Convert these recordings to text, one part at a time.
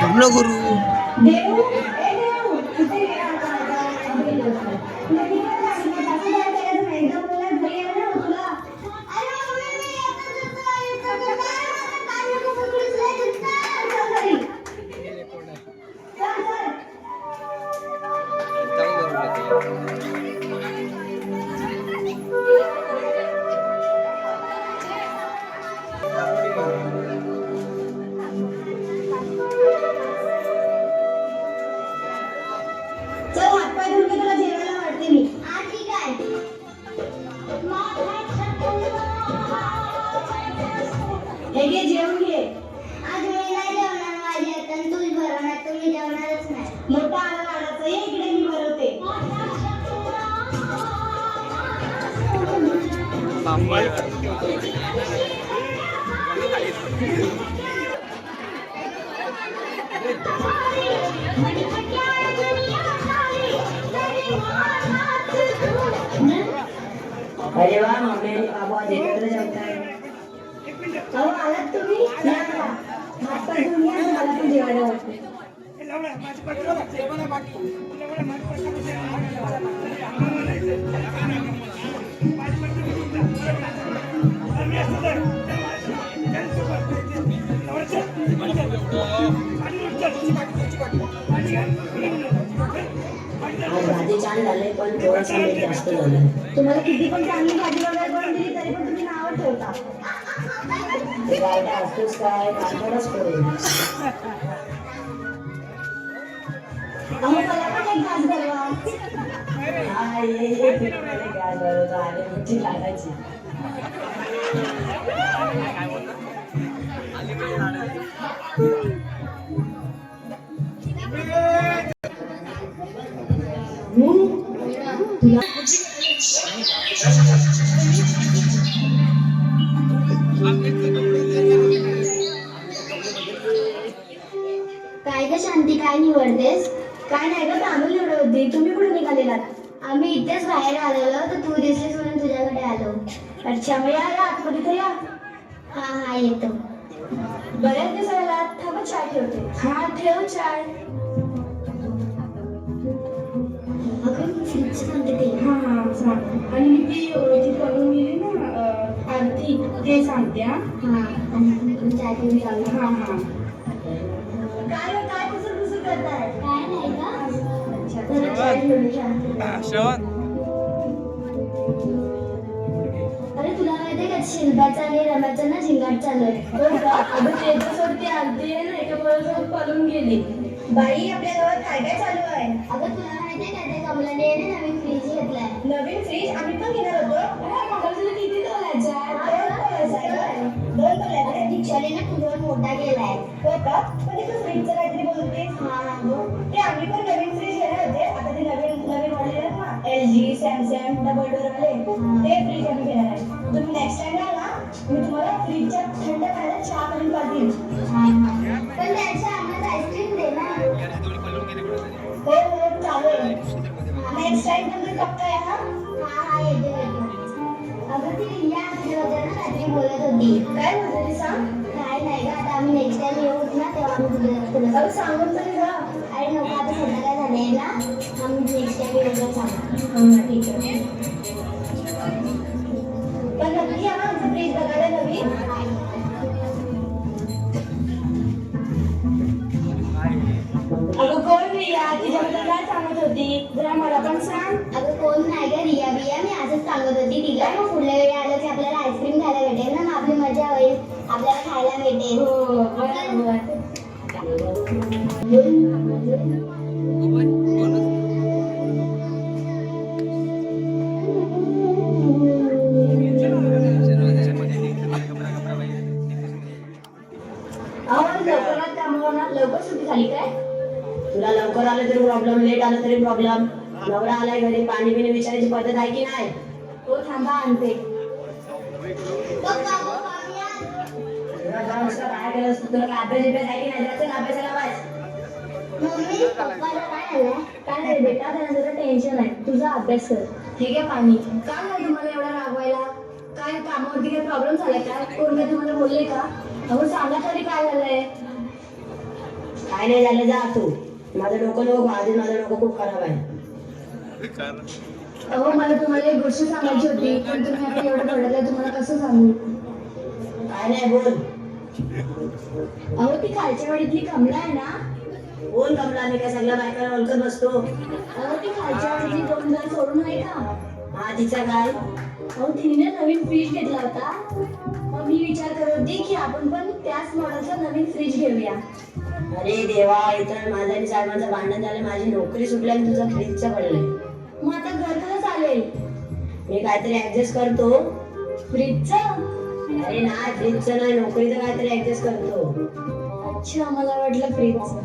पूर्ण करू देऊ ए हे घे जेवून घे. आज मी नाही जेवणार माझी आता तूच भरवणार तुम्ही जेवणारच नाही. मोठा आला लाडाचा ये इकडे मी भरवते. अरे वा मम्मी. बाबा एकत्र जेवताय. अहो आलात तुम्ही या धुवून या मला पण जेवायला वाटते आज भाजी छान झाले पण थोडंसं जास्त झालं तुम्हाला किती पण चांगली भाजी वगैरे करून दिली तरी पण तुम्ही नावं ठेवता. side, after side, Ay, काय ग शांती काय निवडतेस? काय नाही ग तांदूळ निवडत होती. तुम्ही कुठे निघालेलात? आम्ही इथेच बाहेर आलेलो तर तू दिसलीस म्हणून तुझ्याकडे आलो. अच्छा या या आतमध्ये तर या. हा हा येतो. बऱ्याच दिवसाला थांबा चाय ठेवते. हा ठेव चाय. अगं ते. हा हा सांग. आणि मी ती करून गेली ना अ, आरती ते सांगते हा. हा आणि आपण चाय पिऊन जाऊया हा हा. श्रवण. अरे तुला माहितीये का? शिल्पाचा आणि रमाचा ना झिंगाट चालू आहे. का? अगं त्याचं सोड ती आरती आहे ना एका बरोबर पळून गेली. बाई आपल्या गावात काय काय चालू आहे? अगं तुला माहितीये का त्या कमलाने नवीन फ्रीज घेतलाय. नवीन फ्रीज आम्ही पण घेणार होतो. किती? दोन? दोन ना मोठा केलाय. हो का पण तू फ्रीजचं काहीतरी ते आम्ही पण नवीन फ्रीज घेणार होते. आता ते नवीन नवीन आहेत ना L G Samsung double door वाले ते फ्रीज आम्ही घेणार आहे तुम्ही नेक्स्ट टाइम ना मी तुम्हाला फ्रीजच्या थंड खायला चहा करून पाठवीन. पण त्याच्या आम्हाला आईस्क्रीम दे ना. हो हो चालेल. नेक्स्ट टाइम तुम्ही पक्का या. हा हा हा येते येते. अगं ती रिया आपल्याबद्दल ना रात्री बोलत होती. सांगून तरी जा. अरे नको आता सध्या काय झालंय ना आम्ही नेक्स्ट टाइम सांगा ठीक आहे. लवकरात त्यामुळे लवकर सुट्टी झाली काय? तुला लवकर आलं तरी प्रॉब्लेम लेट आलं तरी प्रॉब्लेम नवरा आलाय घरी पाणी पिणे विचारायची पद्धत आहे की नाही? हो थांबा आणते. काय केलं असतं तुला काय अभ्यास बिभ्यास आहे की नाही? जायचं ना अभ्यासाला वाच मम्मी पप्पाला काय आलंय काय नाही बेटा त्यांना जरा टेन्शन आहे. तुझा अभ्यास कर. ठीक आहे पाणी? काय नाही तुम्हाला एवढा रागवायला? काय कामावरती काही प्रॉब्लेम काय कोण काय तुम्हाला बोलले का? अहो सांगा तरी काय झालंय? काय नाही झालं जा तू. माझं डोकं नको आधीच माझं डोकं खूप खराब आहे. अहो मला तुम्हाला एक गोष्ट सांगायची होती पण तुम्ही आता एवढं भडकलं तुम्हाला कसं सांगू? काय नाही बोल. अहो ती खालच्या वाडीतली कमला आहे ना? बोल कमला? मी काय सगळ्या बायकांना ओळखत बसतो. अहो ती खालच्या वाडीतली दोन घर सोडून आहे का? हा तिचा काय अहो तिने नवीन फ्रीज घेतला होता. मी विचार करत होती की आपण पण त्याच मॉडेलचा नवीन फ्रीज घेऊया. अरे देवा इतर माझं आणि साहेबांचं भांडण झालं माझी नोकरी सुटली आणि तुझं फ्रीजचं पडलंय. मग आता घर कसं चालेल. मी काहीतरी ऍडजस्ट करतो. फ्रीजचं अरे नाही फ्रीजचं नाही नोकरीचं काहीतरी ऍडजस्ट करतो. अच्छा मला वाटलं फ्रीजचं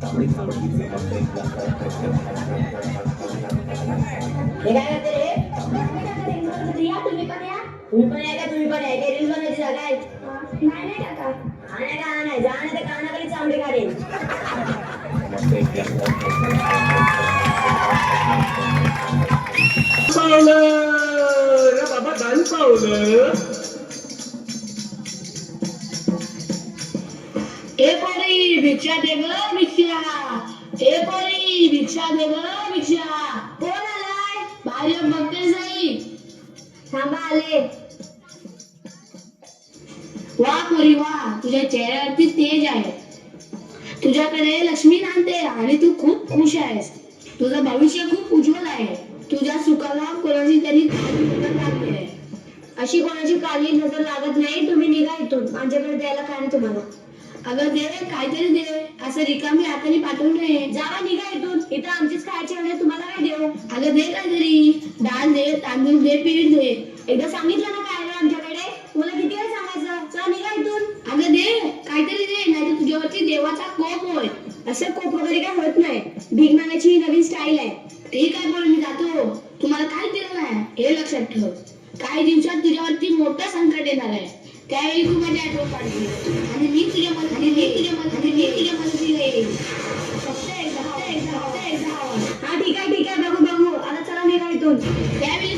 तुम्ही पण तुम्ही पण काय बनवायची जागा आहे नाही नाही काका हा का नाही जा नाही तर चांबडी काढेल पावलं बाबा दान पावलं. ए पोरी भिक्षा दे ग भिक्षा. ए पोरी भिक्षा दे ग भिक्षा. कोण आलाय? बाहेर बघते जाई थांबा आले वा पोरी वा तुझ्या चेहऱ्यावरती तेज आहे. तुझ्याकडे लक्ष्मी नांदते आणि तू खूप खुश आहेस. तुझं भविष्य खूप उज्ज्वल आहे. तुझ्या सुखाला कोणाची तरी काळी नजर लागली आहे अशी कोणाची काली नजर लागत नाही तुम्ही निघा इथून. माझ्याकडे द्यायला काय नाही तुम्हाला. अगं दे काहीतरी दे. असं रिकामी हाताने पाठवू नये जावा निघा इथून. इथं आमचीच खायची म्हणजे तुम्हाला काय देऊ? अगं दे काहीतरी डाळ दे तांदूळ दे पीठ दे. एकदा सांगितलं ना काय आमच्याकडे? तुम्हाला किती वेळ सांगायचं? चला निघा इथून. अगं दे. काहीतरी दे नाही तर तुझ्यावरती देवाचा कोप होय. असं कोप वगैरे काय होत नाही. भीक मागायची नवीन स्टाईल आहे. ठीक आहे बोल मी जातो? तुम्हाला काय दिलं नाही हे लक्षात ठेव. काही दिवसात तुझ्यावरती मोठं संकट येणार आहे. त्यावेळी तू माझी आठवण काढली आणि मी तुझ्या मदत आणि मी तुझ्या मदत आणि मी तुझ्या मदतीला येईल फक्त एकदा फक्त एकदा फक्त एकदा आवाज. हा ठीक आहे ठीक आहे बघू बघू आता चला निघा इथून त्यावेळी.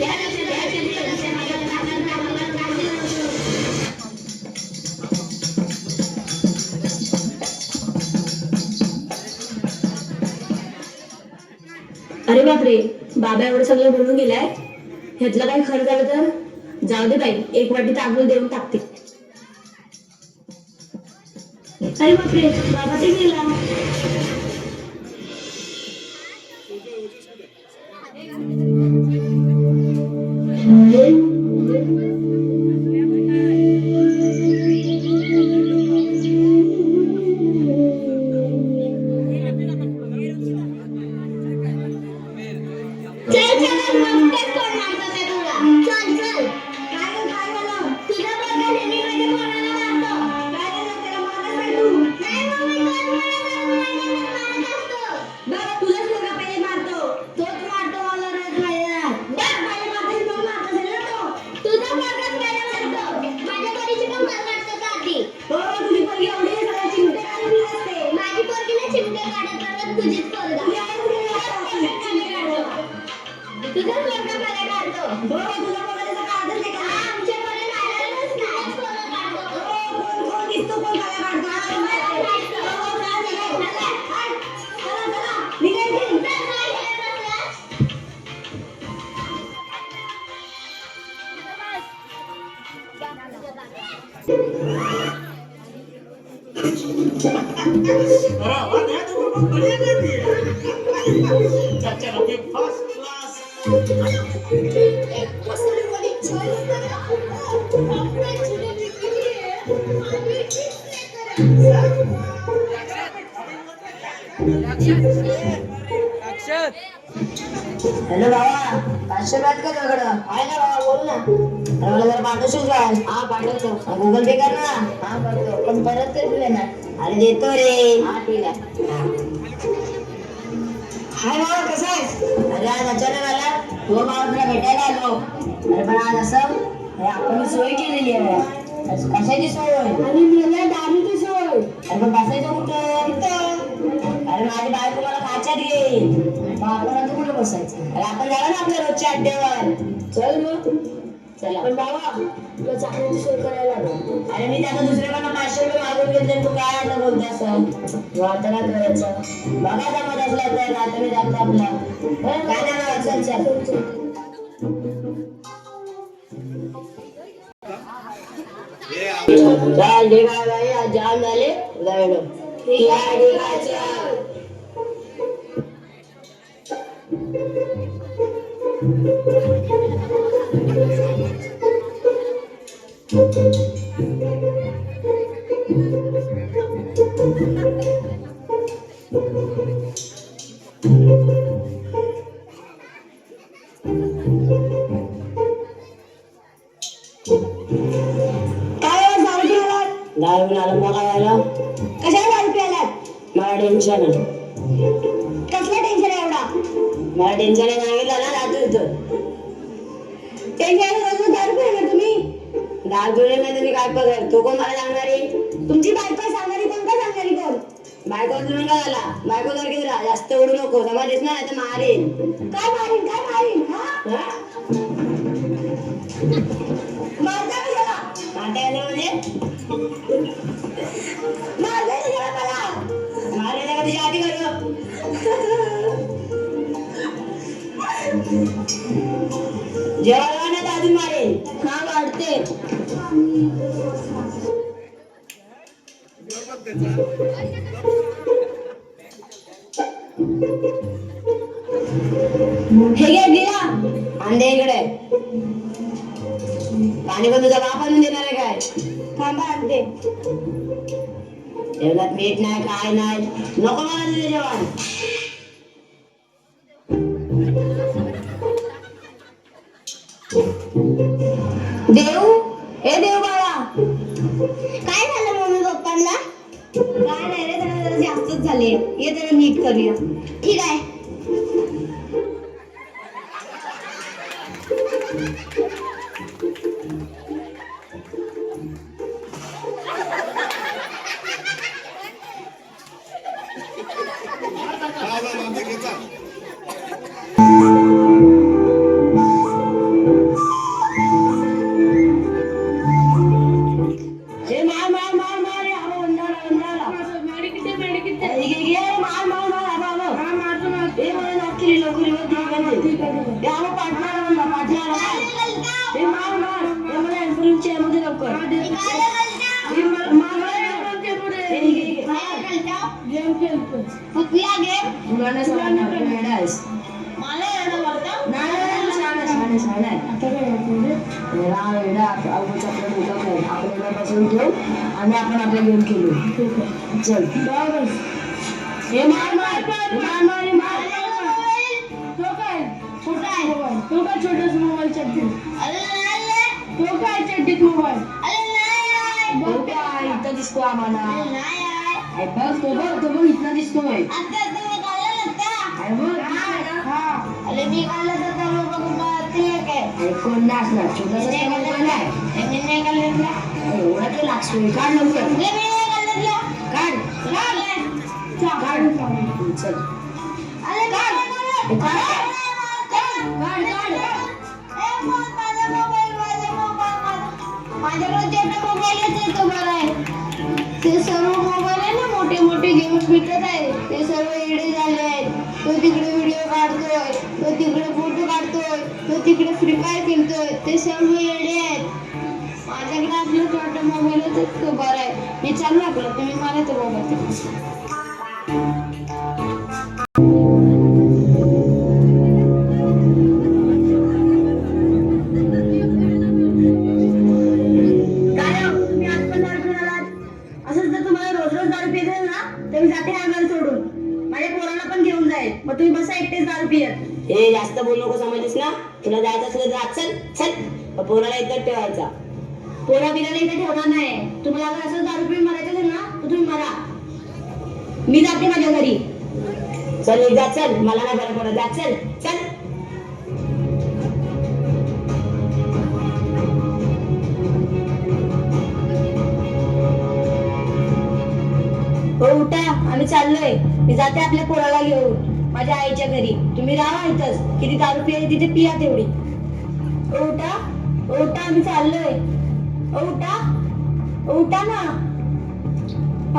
अरे बापरे बाबा एवढं सगळं बनवून गेलाय ह्यातलं काही खरं झालं तर जाऊ दे बाई एक वाटी तांदूळ देऊन टाकते अरे बापरे बाबा Action! Hello, Baba. क्लास अक्षर हॅलो बाबा पाचशे रुपयात का तुझ्याकडं आहे ना बाबा बोल ना. अरे मला जरा पाठवशील का? हा पाठवतो. गुगल पे कर ना. हा करतो पण परत अरे देतो रे. हा ठीक आहे. हाय बाबा कसा आहेस? अरे आज अचानक आला. तो बाबा तुला भेटायला आलो. अरे पण आज असं आपण सोय केलेली आहे. कशाची सोय? आणि मला दारूची सोय. अरे पण बसायचं कुठं? अरे माझी बायको मला काच्यात घेईल मग आपण आता कुठे बसायचं? अरे आपण जाऊ ना आपल्या रोजच्या अड्ड्यावर. चल मग. चला पण बाबा तुला चाकरीची सोय करायला. लागेल अरे मी त्याचा दुसऱ्याकडनं पाचशे रुपये मागून घेतले तू काय आता बोलते तू आता करायचं? बघा जमत असला तर आता मी जातो आपला. काय बाबा, चल चल. चल आहे बाई. आज जाम झाले. उद्या टेन्शन हो, आहे. कसलं टेन्शन आहे एवढा? मला टेन्शन आहे सांगितलं ना राहतो दारू पिऊन नाही तुम्ही काय पगार? तो कोण मला सांगणार तुमची बायको सांगणारी कोण का सांगणारी कोण? बायको तुम्ही काय झाला बायको जर किती राहा जास्त उडू नको समाधीच ना तर मारेन. काय मारीन काय मारीन हा? मारता कशाला मारता म्हणजे? मारता कशाला मला मारेन का तुझ्या आधी करू जेवायला ना अजून मारेन. हा वाढते हे घे गिरा अंडे इकडे. पाणी पण तुझा बाप आणून देणार आहे काय? थांबा आणते. जेवणात मीठ नाही काय नाही. नको मला तुझे जेवण. करूया. आपण बसून ठेव आणि आपण आपला गेम खेळू चल हे मार मार हे मार मार मार तो काय छोटा आहे तो काय छोटाच मोबाईल चड्डीत तो काय चड्डीत मोबाईल बघ काय इथं दिसतो आम्हाला बघ तो बघ तो बघ इथं दिसतोय अरे बघ अरे मी तर ते काय अरे कोण नाही असणार छोटासा समोर आहे मी नाही काढलं एवढा तो लागतोय काढ लवकर मी नाही काढलं काढ काढ चल अरे काढ काढ काढ काढ ए फोन माझा मोबाईल माझा मोबाईल माझ्याकडे मोबाईल ते बरा आहे ते सर्व ना मोठे मोठे गेम्स भेटत आहे ते सर्व एडे झाले आहेत. तो तिकडे व्हिडिओ काढतोय तो तिकडे फोटो काढतोय तो तिकडे फ्री फायर खेळतोय. ते सर्व येडे आहेत. माझ्याकडे आपलं छोटा मोबाईल तो बरा आहे. मी चालू आपला. तुम्ही मला तो मोबाईल चल मला नाही बरं पडत जा चल चल. हो उठा. आम्ही चाललोय. मी जाते आपल्या पोराला घेऊन. माझ्या आईच्या घरी. तुम्ही राहा इथंच. किती दारू पिया तिथे पिया तेवढी. ओटा उठा. हो, उठा. आम्ही चाललोय. ओटा उठा. उठा ना.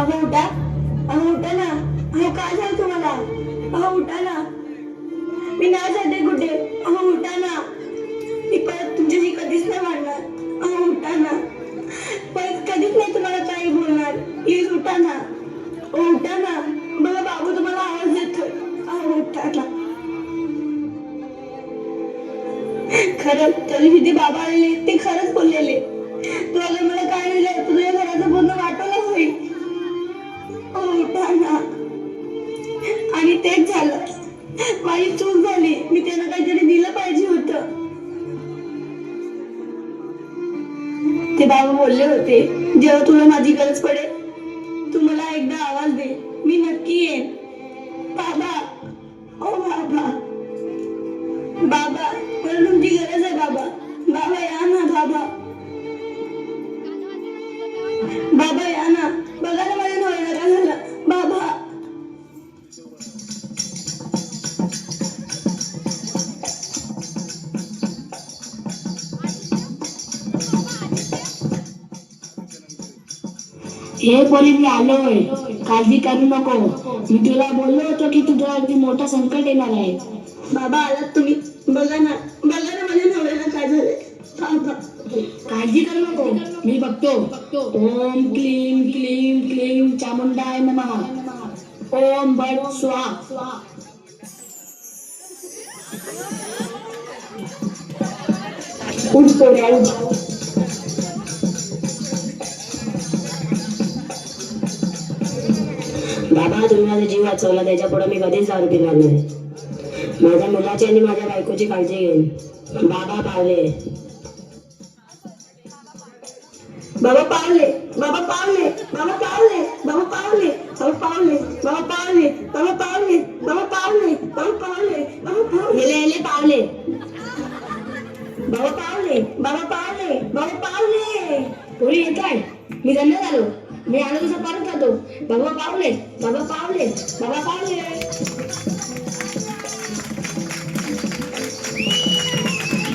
अगं उठा. अगं उठा ना. अहो काय झालं तुम्हाला? अहो उठा ना मी नाही जाते कुठे. अहो उठा ना मी परत तुमच्याशी कधीच नाही वाढणार अहो उठा ना परत कधीच नाही तुम्हाला काही बोलणार. प्लीज उठा ना ओ हो, उठा ना बघा बाबू तुम्हाला आवाज देतोय. अहो उठा ना खरंच तरी दिवशी ते बाबा आलेले ते खरंच बोललेले जेव्हा तुला माझी गरज पडेल तू मला एकदा आवाज दे. मी नक्की येईन. हे पोरी मी आलोय. काळजी करू नको. मी तुला बोललो होतो की तुझ्या अगदी मोठा संकट येणार आहे. बाबा आलात तुम्ही. बघा ना. बघा ना माझ्या नवऱ्याला काय झालंय. काळजी करू नको. मी बघतो. ओम क्लीम क्लीम क्लीम चामुंडाय नमः. ओम भट स्वाहा उठ पोऱ्या उठ. बाबा तुम्ही माझा जीव वाचवला त्याच्या पुढे मी कधीच दारू पिणार नाही माझ्या मुलाची आणि माझ्या बायकोची काळजी घेईन बाबा पावले बाबा पावले बाबा पावले बाबा पावले बाबा पावले बाबा पावले बाबा पावले बाबा पावले बाबा पावले बाबा पावले बाबा पावले हेले हेले पावले बाबा पावले बाबा पावले बाबा पावले पोरी येत आहे मी धन्य झालो मी आलो तसं परत जातो. बाबा पावले बाबा पावले बाबा पावले.